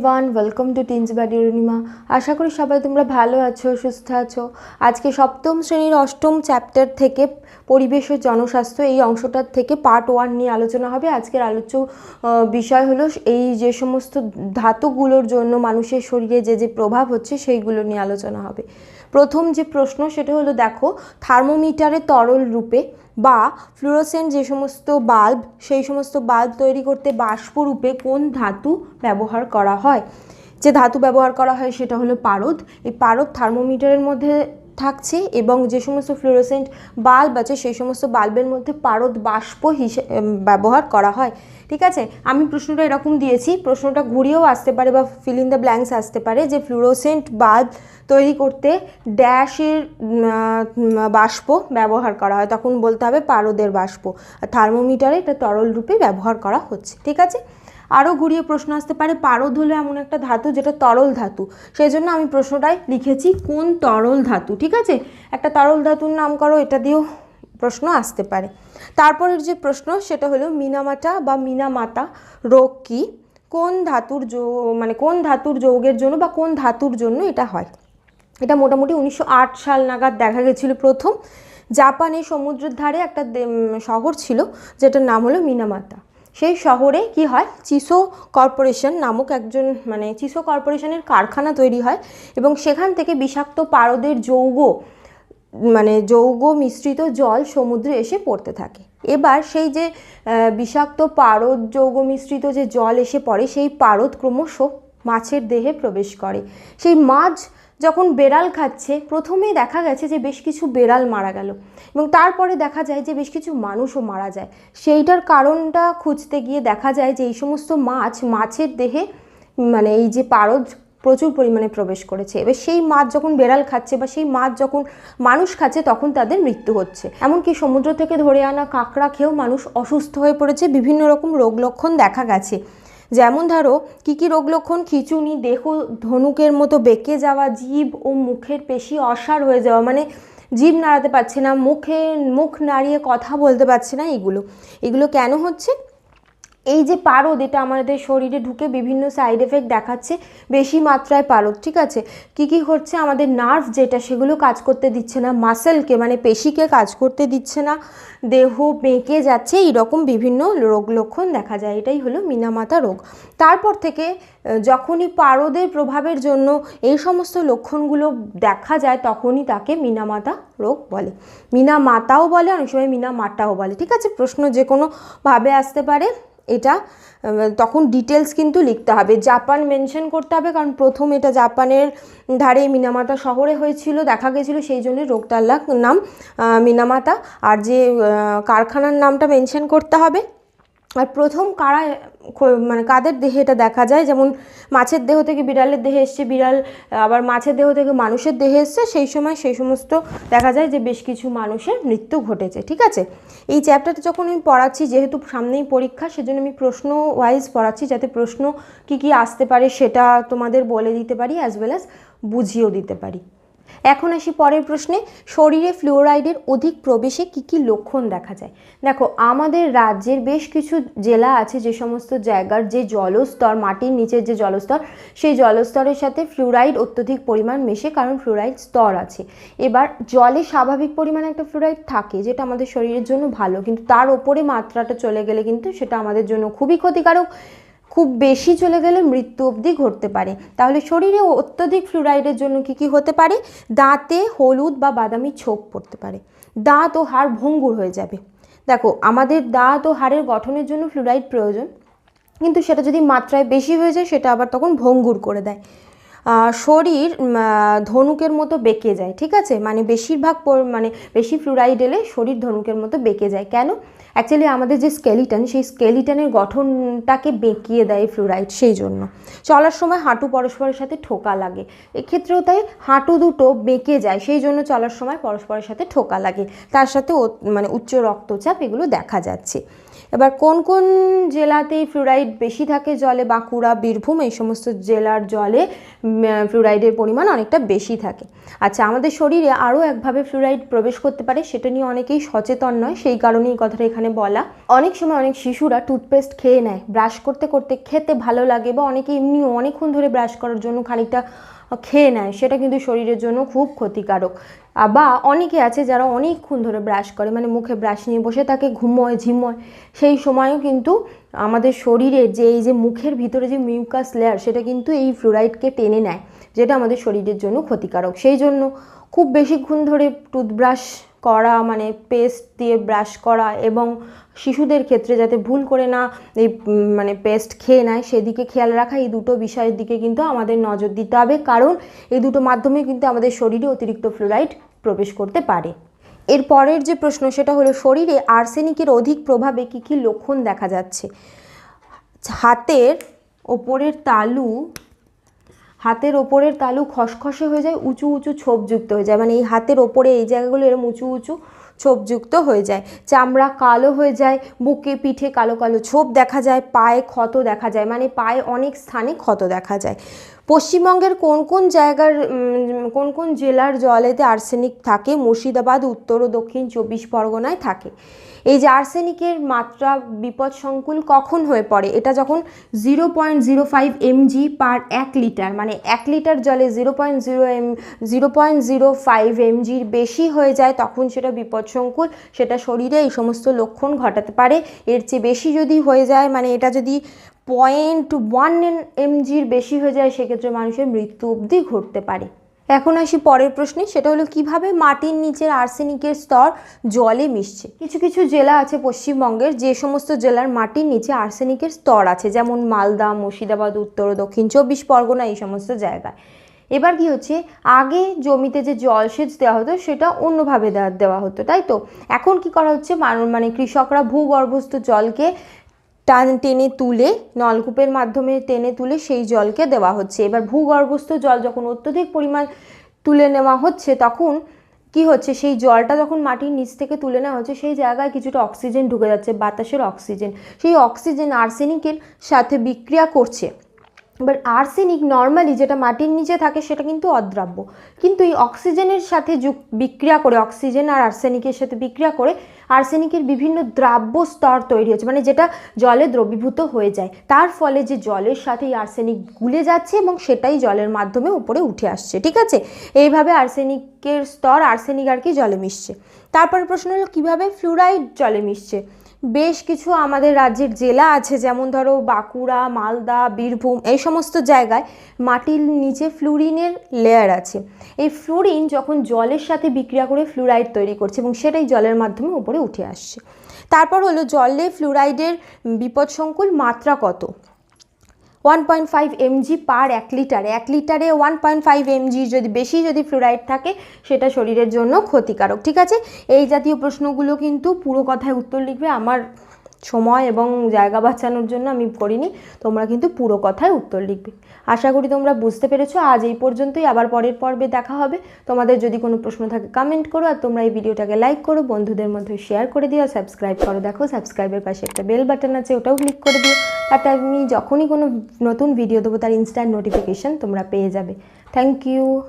Everyone welcome to teens buddy Arunima আশা করি সবাই তোমরা ভালো আছো, সুস্থ আছো। আজকে সপ্তম শ্রেণির অষ্টম চ্যাপ্টার থেকে পরিবেশ ও জনস্বাস্থ্য, এই অংশটার থেকে পার্ট ওয়ান নিয়ে আলোচনা হবে। আজকের আলোচ্য বিষয় হলো এই যে সমস্ত ধাতুগুলোর জন্য মানুষের শরীরে যে যে প্রভাব হচ্ছে, সেইগুলো নিয়ে আলোচনা হবে। প্রথম যে প্রশ্ন সেটা হলো, দেখো, থার্মোমিটারে তরল রূপে বা ফ্লুরোসেন্ট যে সমস্ত বাল্ব, সেই সমস্ত বাল্ব তৈরি করতে বাষ্পরূপে কোন ধাতু ব্যবহার করা হয়? যে ধাতু ব্যবহার করা হয় সেটা হলো পারদ। এই পারদ থার্মোমিটারের মধ্যে থাকছে এবং যে সমস্ত ফ্লোরোসেন্ট বাল্ব আছে, সেই সমস্ত বাল্বের মধ্যে পারদ বাষ্প ব্যবহার করা হয়। ঠিক আছে? আমি প্রশ্নটা এরকম দিয়েছি, প্রশ্নটা ঘুরিয়েও আসতে পারে বা ফিল ইন দ্য ব্ল্যাঙ্কস আসতে পারে যে ফ্লুরোসেন্ট বাল্ব তৈরি করতে ড্যাশের বাষ্প ব্যবহার করা হয়। তখন বলতে হবে পারদের বাষ্প। থার্মোমিটারে এটা তরল রূপে ব্যবহার করা হচ্ছে। ঠিক আছে? আরও ঘুরিয়ে প্রশ্ন আসতে পারে, পারদ হলো এমন একটা ধাতু যেটা তরল ধাতু। সেই জন্য আমি প্রশ্নটায় লিখেছি, কোন তরল ধাতু? ঠিক আছে? একটা তরল ধাতুর নাম করো, এটা দিয়েও প্রশ্ন আসতে পারে। তারপরের যে প্রশ্ন, সেটা হলো মিনামাটা বা মিনামাতা রোগ কি? কোন ধাতুর যৌ মানে কোন ধাতুর যৌগের জন্য বা কোন ধাতুর জন্য এটা হয়? এটা মোটামুটি উনিশশো আট সাল নাগাদ দেখা গেছিল প্রথম। জাপানে সমুদ্রের ধারে একটা শহর ছিল, যেটার নাম হলো মিনামাতা। সেই শহরে কি হয়? চিসো কর্পোরেশন নামক একজন মানে চিসো কর্পোরেশনের কারখানা তৈরি হয় এবং সেখান থেকে বিষাক্ত পারদের যৌগ মানে যৌগ মিশ্রিত জল সমুদ্রে এসে পড়তে থাকে। এবার সেই যে বিষাক্ত পারদ যৌগ মিশ্রিত যে জল এসে পড়ে, সেই পারদ ক্রমশ মাছের দেহে প্রবেশ করে। সেই মাছ যখন বেড়াল খাচ্ছে, প্রথমেই দেখা গেছে যে বেশ কিছু বেড়াল মারা গেল এবং তারপরে দেখা যায় যে বেশ কিছু মানুষও মারা যায়। সেইটার কারণটা খুঁজতে গিয়ে দেখা যায় যে এই সমস্ত মাছ মাছের দেহে মানে এই যে পারদ প্রচুর পরিমাণে প্রবেশ করেছে। এবার সেই মাছ যখন বেড়াল খাচ্ছে বা সেই মাছ যখন মানুষ খাচ্ছে, তখন তাদের মৃত্যু হচ্ছে। এমনকি সমুদ্র থেকে ধরে আনা কাঁকড়া খেয়েও মানুষ অসুস্থ হয়ে পড়েছে। বিভিন্ন রকম রোগ লক্ষণ দেখা গেছে। যেমন ধরো, কী কী রোগ লক্ষণ? খিচুনি, দেহ ধনুকের মতো বেঁকে যাওয়া, জীব ও মুখের পেশি অসার হয়ে যাওয়া মানে জীব নাড়াতে পারছে না, মুখে মুখ নাড়িয়ে কথা বলতে পারছে না এগুলো। এগুলো কেন হচ্ছে? এই যে পারদ, এটা আমাদের শরীরে ঢুকে বিভিন্ন সাইড এফেক্ট দেখাচ্ছে, বেশি মাত্রায় পারদ, ঠিক আছে? কি কি হচ্ছে? আমাদের নার্ভ যেটা, সেগুলো কাজ করতে দিচ্ছে না মাসেলকে মানে পেশিকে কাজ করতে দিচ্ছে না, দেহ বেঁকে যাচ্ছে, এইরকম বিভিন্ন রোগ লক্ষণ দেখা যায়, এটাই হলো মিনামাতা রোগ। তারপর থেকে যখনই পারদের প্রভাবের জন্য এই সমস্ত লক্ষণগুলো দেখা যায়, তখনই তাকে মিনামাতা রোগ বলে। মিনামাতাও বলে, অনেক সময় মিনামাটাও বলে, ঠিক আছে? প্রশ্ন যে কোনোভাবে আসতে পারে। এটা তখন ডিটেলস কিন্তু লিখতে হবে। জাপান মেনশন করতে হবে, কারণ প্রথম এটা জাপানের ধারে মিনামাতা শহরে হয়েছিল, দেখা গেছিল, সেই জন্য রোগটার নাম মিনামাতা। আর যে কারখানার নামটা মেনশন করতে হবে। আর প্রথম কারা মানে কাদের দেহে এটা দেখা যায়? যেমন মাছের দেহ থেকে বিড়ালের দেহে এসছে বিড়াল, আবার মাছের দেহ থেকে মানুষের দেহে এসছে, সেই সময় সেই সমস্ত দেখা যায় যে বেশ কিছু মানুষের মৃত্যু ঘটেছে, ঠিক আছে? এই চ্যাপ্টারটা যখন আমি পড়াচ্ছি, যেহেতু সামনেই পরীক্ষা, সেজন্য আমি প্রশ্ন ওয়াইজ পড়াচ্ছি, যাতে প্রশ্ন কি কি আসতে পারে সেটা তোমাদের বলে দিতে পারি অ্যাজ ওয়েল অ্যাজ বুঝিয়েও দিতে পারি। এখন আসি পরের প্রশ্নে। শরীরে ফ্লুওরাইডের অধিক প্রবেশে কি কি লক্ষণ দেখা যায়? দেখো, আমাদের রাজ্যের বেশ কিছু জেলা আছে যে সমস্ত জায়গার যে জলস্তর, মাটির নিচের যে জলস্তর, সেই জলস্তরের সাথে ফ্লুরাইড অত্যধিক পরিমাণ মেশে, কারণ ফ্লুরাইড স্তর আছে। এবার জলে স্বাভাবিক পরিমাণে একটা ফ্লুরাইড থাকে, যেটা আমাদের শরীরের জন্য ভালো, কিন্তু তার ওপরে মাত্রাটা চলে গেলে কিন্তু সেটা আমাদের জন্য খুবই ক্ষতিকারক। খুব বেশি চলে গেলে মৃত্যু অবধি ঘটতে পারে। তাহলে শরীরে অত্যধিক ফ্লুরাইডের জন্য কি কি হতে পারে? দাঁতে হলুদ বা বাদামি ছোপ পড়তে পারে। দাঁত ও হাড় ভঙ্গুর হয়ে যাবে। দেখো, আমাদের দাঁত ও হাড়ের গঠনের জন্য ফ্লুরাইড প্রয়োজন। কিন্তু সেটা যদি মাত্রায় বেশি হয়ে যায়, সেটা আবার তখন ভঙ্গুর করে দেয়। শরীর ধনুকের মতো বেঁকে যায়, ঠিক আছে? মানে বেশিরভাগ মানে বেশি ফ্লুরাইড এলে শরীর ধনুকের মতো বেঁকে যায়। কেন? অ্যাকচুয়ালি আমাদের যে স্কেলিটন সেই স্কেলিটনের গঠনটাকে বেঁকিয়ে দেয় ফ্লুরাইড সেই জন্য। চলার সময় হাঁটু পরস্পরের সাথে ঠোকা লাগে। এক্ষেত্রেও তাই হাঁটু দুটো বেঁকে যায়, সেই জন্য চলার সময় পরস্পরের সাথে ঠোকা লাগে। তার সাথে মানে উচ্চ রক্তচাপ এগুলো দেখা যাচ্ছে। এবার কোন কোন জেলাতেই ফ্লুরাইড বেশি থাকে জলে? বাঁকুড়া, বীরভূম, এই সমস্ত জেলার জলে ফ্লুরাইডের পরিমাণ অনেকটা বেশি থাকে। আচ্ছা আমাদের শরীরে আরও একভাবে ফ্লুরাইড প্রবেশ করতে পারে, সেটা নিয়ে অনেকেই সচেতন নয়, সেই কারণেই কথাটা এখানে বলা। অনেক সময় অনেক শিশুরা টুথপেস্ট খেয়ে নেয় ব্রাশ করতে করতে খেতে ভালো লাগে বা অনেকে এমনিও অনেকক্ষণ ধরে ব্রাশ করার জন্য খানিকটা খেয়ে নেয়, সেটা কিন্তু শরীরের জন্য খুব ক্ষতিকারক। বা অনেকে আছে যারা অনেকক্ষণ ধরে ব্রাশ করে মানে মুখে ব্রাশ নিয়ে বসে থাকে, ঘুমোয়, ঝিমোয়। সেই সময়ও কিন্তু আমাদের শরীরে যে, এই যে মুখের ভিতরে যে মিউকাস লেয়ার সেটা কিন্তু এই ফ্লোরাইডকে টেনে নেয়, যেটা আমাদের শরীরের জন্য ক্ষতিকারক। সেই জন্য খুব বেশিক্ষণ ধরে টুথব্রাশ করা মানে পেস্ট দিয়ে ব্রাশ করা এবং শিশুদের ক্ষেত্রে যাতে ভুল করে না এই মানে পেস্ট খেয়ে নেয়, সেদিকে খেয়াল রাখা। এই দুটো বিষয়ের দিকে কিন্তু আমাদের নজর দিতে হবে, কারণ এই দুটো মাধ্যমে কিন্তু আমাদের শরীরে অতিরিক্ত ফ্লোরাইড প্রবেশ করতে পারে। এর পরের যে প্রশ্ন, সেটা হলো, শরীরে আর্সেনিকের অধিক প্রভাবে কী কী লক্ষণ দেখা যাচ্ছে? হাতের ওপরের তালু হাতের ওপরের তালু খসখসে হয়ে যায়, উঁচু উঁচু ছোপযুক্ত হয়ে যায়। মানে এই হাতের ওপরে এই জায়গাগুলো এরম উঁচু উঁচু ছোপযুক্ত হয়ে যায়। চামড়া কালো হয়ে যায়, বুকে পিঠে কালো কালো ছোপ দেখা যায়, পায়ে ক্ষত দেখা যায়। মানে পায়ে অনেক স্থানে ক্ষত দেখা যায়। পশ্চিমবঙ্গের কোন কোন জায়গার কোন কোন জেলার জলেতে আর্সেনিক থাকে? মুর্শিদাবাদ, উত্তর ও দক্ষিণ চব্বিশ পরগনায় থাকে। এই যে আর্সেনিকের মাত্রা বিপদসংকুল কখন হয়ে পড়ে? এটা যখন zero point zero five mg per এক লিটার মানে এক লিটার জলে zero point zero M, zero point zero five এমজির বেশি হয়ে যায়, তখন সেটা বিপদসংকুল, সেটা শরীরে এই সমস্ত লক্ষণ ঘটাতে পারে। এর চেয়ে বেশি যদি হয়ে যায় মানে এটা যদি পয়েন্ট ওয়ান এমজির বেশি হয়ে যায়, সেক্ষেত্রে মানুষের মৃত্যু অবধি ঘটতে পারে। এখন আসি পরের প্রশ্নে, সেটা হলো কীভাবে মাটির নিচের আর্সেনিকের স্তর জলে মিশছে? কিছু কিছু জেলা আছে পশ্চিমবঙ্গের, যে সমস্ত জেলার মাটির নিচে আর্সেনিকের স্তর আছে, যেমন মালদা, মুর্শিদাবাদ, উত্তর ও দক্ষিণ চব্বিশ পরগনা, এই সমস্ত জায়গায়। এবার কি হচ্ছে, আগে জমিতে যে জলসেচ দেওয়া হতো, সেটা অন্যভাবে দেওয়া হতো, তাই তো? এখন কি করা হচ্ছে মানে কৃষকরা ভূগর্ভস্থ জলকে টান টেনে তুলে, নলকূপের মাধ্যমে টেনে তুলে সেই জলকে দেওয়া হচ্ছে। এবার ভূগর্ভস্থ জল যখন অত্যধিক পরিমাণ তুলে নেওয়া হচ্ছে, তখন কি হচ্ছে? সেই জলটা যখন মাটির নিচ থেকে তুলে নেওয়া হচ্ছে, সেই জায়গায় কিছুটা অক্সিজেন ঢুকে যাচ্ছে, বাতাসের অক্সিজেন। সেই অক্সিজেন আর্সেনিকের সাথে বিক্রিয়া করছে। এবার আর্সেনিক নর্মালি যেটা মাটির নিচে থাকে সেটা কিন্তু অদ্রাব্য। কিন্তু এই অক্সিজেনের সাথে বিক্রিয়া করে, অক্সিজেন আর আর্সেনিকের সাথে বিক্রিয়া করে, আর্সেনিকের বিভিন্ন দ্রাব্য স্তর তৈরি হচ্ছে মানে যেটা জলে দ্রবীভূত হয়ে যায়। তার ফলে যে জলের সাথে এই আর্সেনিক গুলে যাচ্ছে এবং সেটাই জলের মাধ্যমে উপরে উঠে আসছে, ঠিক আছে? এইভাবে আর্সেনিকের স্তর আর্সেনিক আর কি জলে মিশছে। তারপর প্রশ্ন হলো, কীভাবে ফ্লুরাইড জলে মিশছে? বেশ কিছু আমাদের রাজ্যের জেলা আছে, যেমন ধরো বাঁকুড়া, মালদা, বীরভূম, এই সমস্ত জায়গায় মাটির নিচে ফ্লুরিনের লেয়ার আছে। এই ফ্লুরিন যখন জলের সাথে বিক্রিয়া করে ফ্লুরাইড তৈরি করছে এবং সেটাই জলের মাধ্যমে উপরে উঠে আসছে। তারপর হলো জলে ফ্লুরাইডের বিপদসংকুল মাত্রা কত? One point five mg per এক লিটারে। এক লিটারে ওয়ান পয়েন্ট ফাইভ এমজি যদি বেশি যদি ফ্লোরাইড থাকে, সেটা শরীরের জন্য ক্ষতিকারক, ঠিক আছে? এই জাতীয় প্রশ্নগুলো কিন্তু পুরো কথায় উত্তর লিখবে আমার সময় এবং জায়গা বাঁচানোর জন্য আমি করিনি তোমরা কিন্তু পুরো কথায় উত্তর লিখবে। আশা করি তোমরা বুঝতে পেরেছ। আজ এই পর্যন্তই। আবার পরের পর্বে দেখা হবে। তোমাদের যদি কোনো প্রশ্ন থাকে কমেন্ট করো আর তোমরা এই ভিডিওটাকে লাইক করো। বন্ধুদের মধ্যে শেয়ার করে দিও। আর সাবস্ক্রাইব করো। দেখো সাবস্ক্রাইবের পাশে একটা বেল বাটন আছে, ওটাও ক্লিক করে দিও। তাতে আমি যখনই কোনো নতুন ভিডিও দেবো, তার ইনস্ট্যান্ট নোটিফিকেশান তোমরা পেয়ে যাবে। Thank you